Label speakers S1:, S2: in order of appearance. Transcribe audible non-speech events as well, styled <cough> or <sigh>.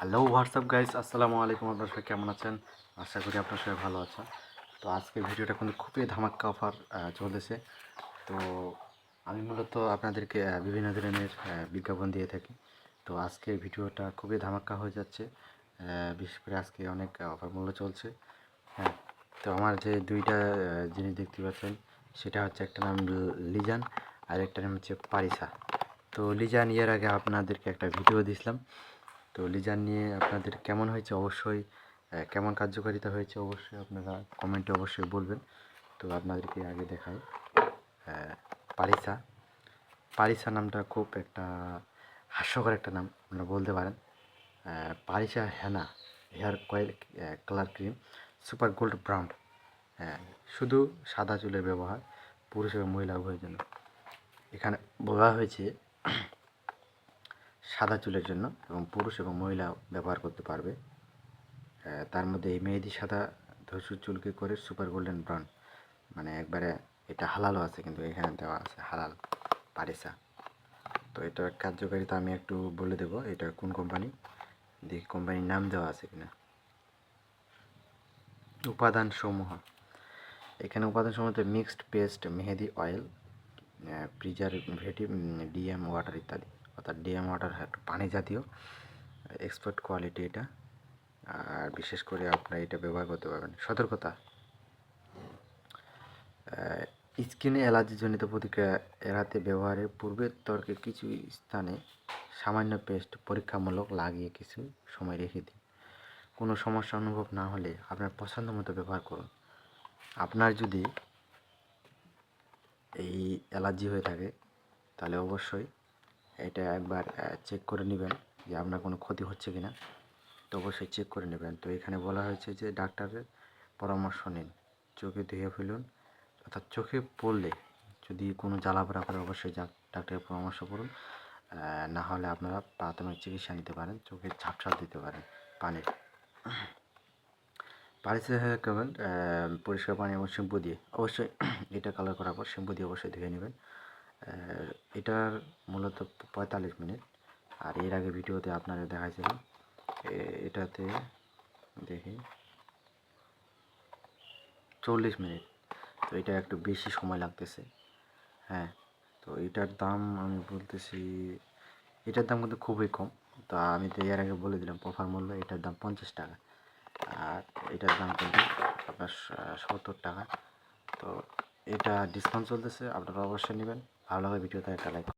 S1: Hello WhatsApp guys আসসালামু আলাইকুম আপনার সবাই কেমন আছেন? আশা করি আপনার সবাই ভালো আছেন। তো আজকের ভিডিওটা কিন্তু খুবই ধামাক্কা অফার চলতেছে। তো আমি মূলত আপনাদেরকে বিভিন্ন ধরনের বিজ্ঞাপন দিয়ে থাকি। তো আজকের ভিডিওটা খুবই ধামাক্কা হয়ে যাচ্ছে। বিশেষ করে আজকে অনেক অফার মূল্য চলছে। হ্যাঁ তো আমার যে দুইটা জিনিস দেখতে পাচ্ছেন, সেটা হচ্ছে একটা নাম লিজান, আর একটা নাম হচ্ছে পারিসা। তো লিজান, এর আগে আপনাদেরকে একটা ভিডিও দিছিলাম। তো লিজার নিয়ে আপনাদের কেমন হয়েছে? অবশ্যই কেমন কার্যকারিতা হয়েছে অবশ্যই আপনারা কমেন্টে অবশ্যই বলবেন। তো আপনাদেরকে আগে দেখাই পারিসা। পারিসা নামটা খুব একটা হাস্যকর একটা নাম, আপনারা বলতে পারেন। Parisa henna, hair coil colour cream, super gold brown শুধু সাদা চুলের ব্যবহার, পুরুষ এবং মহিলা উভয়ের জন্য। এখানে বলা হয়েছে সাদা চুলের জন্য এবং পুরুষ এবং মহিলা ব্যবহার করতে পারবে। তার মধ্যে এই মেহেদি সাদা ধসু চুলকে করে সুপার গোল্ডেন ব্রাউন মানে একবারে এটা হালালও আছে কিন্তু এখানে দেওয়া আছে হালাল পারিসা। তো এটার কার্যকারিতা আমি একটু বলে দেব, এটা কোন কোম্পানি দেখি কোম্পানির নাম দেওয়া আছে কিনা। উপাদান সমূহ এখানে উপাদান সমূহ মিক্সড পেস্ট মেহেদি অয়েল প্রিজারভেটিভ ডিএম ওয়াটার ইত্যাদি। অর্থাৎ ডিএম ওয়াটার পানি জাতীয়, এক্সপার্ট কোয়ালিটি এটা। আর বিশেষ করে আপনারা এটা ব্যবহার করতে পারবেন। সতর্কতা। স্কিনে অ্যালার্জিজনিত প্রতিক্রিয়া এড়াতে ব্যবহারের পূর্বের তর্কে কিছু স্থানে সামান্য পেস্ট পরীক্ষামূলক লাগিয়ে কিছু সময় রেখে দিন। কোনো সমস্যা অনুভব না হলে আপনার পছন্দ মতো ব্যবহার করুন। আপনার যদি এই অ্যালার্জি হয়ে থাকে, তাহলে অবশ্যই এটা একবার চেক করে নেবেন যে আপনার কোনো ক্ষতি হচ্ছে কি না তো অবশ্যই চেক করে নেবেন। তো এখানে বলা হয়েছে যে ডাক্তারের পরামর্শ নিন। চোখে ধুয়ে ফেলুন, অর্থাৎ চোখে পড়লে যদি কোনো জ্বালাপোড়া করে অবশ্যই ডাক্তারের পরামর্শ করুন না হলে আপনারা প্রাথমিক চিকিৎসা নিতে পারেন, চোখে ঝাপসা দিতে পারেন পানির বাড়িতে করবেন পরিষ্কার পানি এবং শ্যাম্পু দিয়ে অবশ্যই <clears throat> এটা কালার করার পর শ্যাম্পু দিয়ে অবশ্যই ধুয়ে নেবেন। এটার মূলত পঁয়তাল্লিশ মিনিট। আর এর আগে ভিডিওতে আপনাদের দেখাইছিলাম এটাতে দেখি, চল্লিশ মিনিট। তো এটা একটু বেশি সময় লাগতেছে। হ্যাঁ তো এটার দাম আমি বলতেছি, এটার দাম কিন্তু খুবই কম। তো আমি তো এর আগে বলে দিলাম, প্রফার মূল্য, এটার দাম পঞ্চাশ টাকা। আর এটার দাম কিন্তু আপনার সত্তর টাকা। তো এটা ডিসকাউন্ট চলতেছে, আপনারা অবশ্যই নেবেন। ভালো লাগে ভিডিওতে একটা লাইক